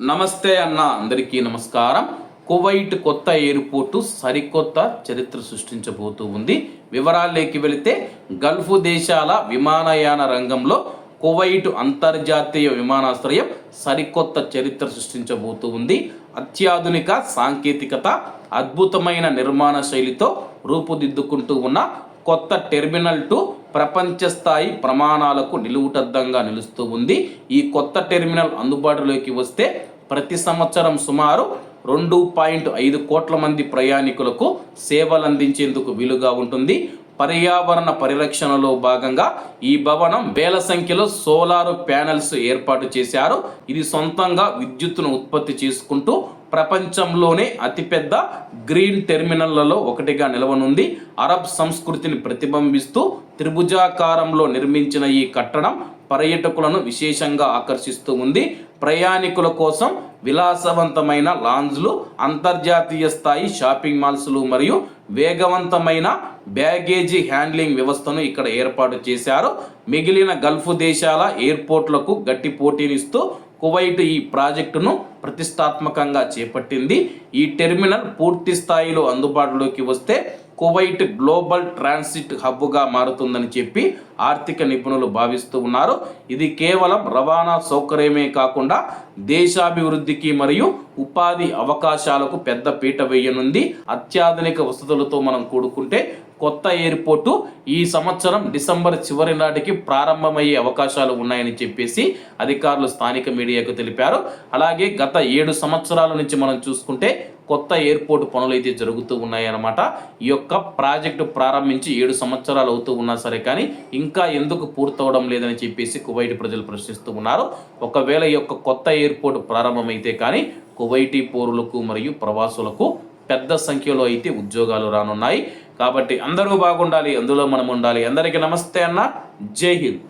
నమస్తే అన్న అందరికీ నమస్కారం. కువైట్ కొత్త ఎయిర్పోర్టు సరికొత్త చరిత్ర సృష్టించబోతూ ఉంది. వివరాల్లోకి వెళితే గల్ఫ్ దేశాల విమానయాన రంగంలో కువైట్ అంతర్జాతీయ విమానాశ్రయం సరికొత్త చరిత్ర సృష్టించబోతూ ఉంది. అత్యాధునిక సాంకేతికత అద్భుతమైన నిర్మాణ శైలితో రూపుదిద్దుకుంటూ ఉన్న కొత్త టెర్మినల్ టు ప్రపంచ స్థాయి ప్రమాణాలకు నిలువుటద్దంగా నిలుస్తూ ఉంది. ఈ కొత్త టెర్మినల్ అందుబాటులోకి వస్తే ప్రతి సంవత్సరం సుమారు రెండు పాయింట్ ఐదు కోట్ల మంది ప్రయాణికులకు సేవలు అందించేందుకు వీలుగా ఉంటుంది. పర్యావరణ పరిరక్షణలో భాగంగా ఈ భవనం వేల సంఖ్యలో సోలార్ ప్యానెల్స్ ఏర్పాటు చేశారు. ఇది సొంతంగా విద్యుత్తును ఉత్పత్తి చేసుకుంటూ ప్రపంచంలోనే అతిపెద్ద గ్రీన్ టెర్మినల్లలో ఒకటిగా నిలవనుంది. అరబ్ సంస్కృతిని ప్రతిబింబిస్తూ త్రిభుజాకారంలో నిర్మించిన ఈ కట్టడం పర్యాటకులను విశేషంగా ఆకర్షిస్తూ ఉంది. ప్రయాణికుల కోసం విలాసవంతమైన లాంజ్లు అంతర్జాతీయ స్థాయి షాపింగ్ మాల్స్లు మరియు వేగవంతమైన బ్యాగేజీ హ్యాండ్లింగ్ వ్యవస్థను ఇక్కడ ఏర్పాటు చేశారు. మిగిలిన గల్ఫ్ దేశాల ఎయిర్పోర్ట్లకు గట్టి పోటీనిస్తూ కువైట్ ఈ ప్రాజెక్టును ప్రతిష్టాత్మకంగా చేపట్టింది. ఈ టెర్మినల్ పూర్తి స్థాయిలో అందుబాటులోకి వస్తే కువైట్ గ్లోబల్ ట్రాన్సిట్ హబ్గా మారుతుందని చెప్పి ఆర్థిక నిపుణులు భావిస్తూ ఉన్నారు. ఇది కేవలం రవాణా సౌకర్యమే కాకుండా దేశాభివృద్ధికి మరియు ఉపాధి అవకాశాలకు పెద్ద పీట వేయనుంది. అత్యాధునిక వసతులతో మనం కూడుకుంటే కొత్త ఎయిర్పోర్టు ఈ సంవత్సరం డిసెంబర్ చివరి నాటికి ప్రారంభమయ్యే అవకాశాలు ఉన్నాయని చెప్పేసి అధికారులు స్థానిక మీడియాకు తెలిపారు. అలాగే గత ఏడు సంవత్సరాల నుంచి మనం చూసుకుంటే కొత్త ఎయిర్పోర్ట్ పనులు అయితే జరుగుతూ ఉన్నాయన్నమాట. ఈ యొక్క ప్రాజెక్టు ప్రారంభించి ఏడు సంవత్సరాలు అవుతూ ఉన్నా సరే కానీ ఇంకా ఎందుకు పూర్తవడం లేదని చెప్పేసి కువైట్ ప్రజలు ప్రశ్నిస్తూ ఉన్నారు. ఒకవేళ ఈ యొక్క కొత్త ఎయిర్పోర్ట్ ప్రారంభమైతే కానీ కువైటీ పౌరులకు మరియు ప్రవాసులకు పెద్ద సంఖ్యలో అయితే ఉద్యోగాలు రానున్నాయి. కాబట్టి అందరూ బాగుండాలి అందులో మనం ఉండాలి అందరికీ నమస్తే అన్న. జై హింద్.